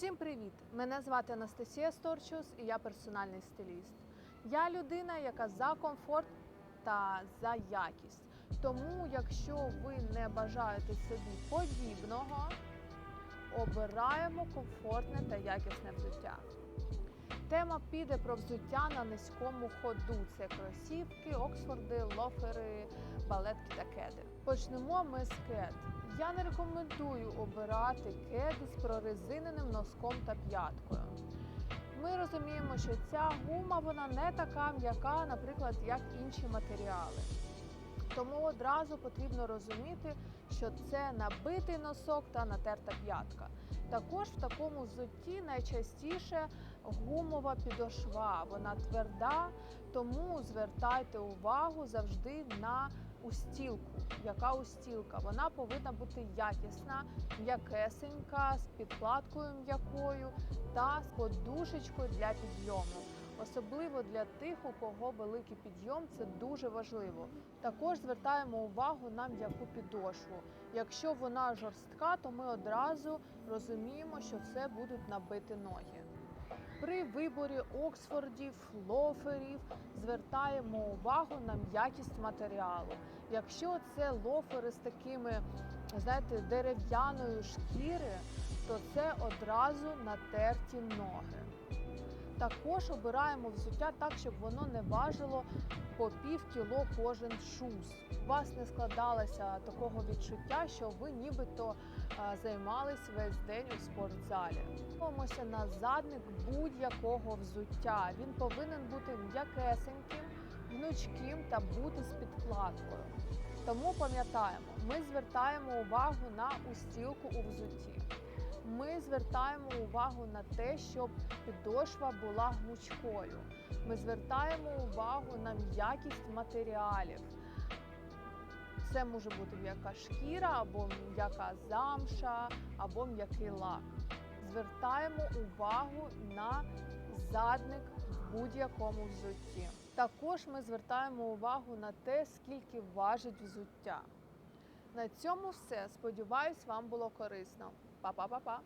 Всім привіт! Мене звати Анастасія Сторчус і я персональний стиліст. Я людина, яка за комфорт та за якість. Тому, якщо ви не бажаєте собі подібного, обираємо комфортне та якісне взуття. Тема піде про взуття на низькому ходу. Це кросівки, оксфорди, лофери, балетки та кеди. Почнемо ми з кед. Я не рекомендую обирати кеди з прорезиненим носком та п'яткою. Ми розуміємо, що ця гума вона не така м'яка, наприклад, як інші матеріали. Тому одразу потрібно розуміти, що це набитий носок та натерта п'ятка. Також в такому взутті найчастіше гумова підошва, вона тверда, тому звертайте увагу завжди на устілку. Яка устілка? Вона повинна бути якісна, м'якесенька, з підкладкою м'якою та з подушечкою для підйому. Особливо для тих, у кого великий підйом, це дуже важливо. Також звертаємо увагу на м'яку підошву. Якщо вона жорстка, то ми одразу розуміємо, що це будуть набиті ноги. При виборі оксфордів, лоферів звертаємо увагу на м'якість матеріалу. Якщо це лофери з такими, знаєте, дерев'яною шкіри, то це одразу натерті ноги. Також обираємо взуття так, щоб воно не важило по пів кіло кожен шуз. У вас не складалося такого відчуття, що ви нібито займались весь день у спортзалі. Дивимося на задник будь-якого взуття. Він повинен бути м'якесеньким, гнучким та бути з підкладкою. Тому пам'ятаємо, ми звертаємо увагу на устілку у взутті. Ми звертаємо увагу на те, щоб підошва була гнучкою. Ми звертаємо увагу на м'якість матеріалів. Це може бути м'яка шкіра, або м'яка замша, або м'який лак. Звертаємо увагу на задник в будь-якому взутті. Також ми звертаємо увагу на те, скільки важить взуття. На цьому все. Сподіваюсь, вам було корисно. Па-па-па-па!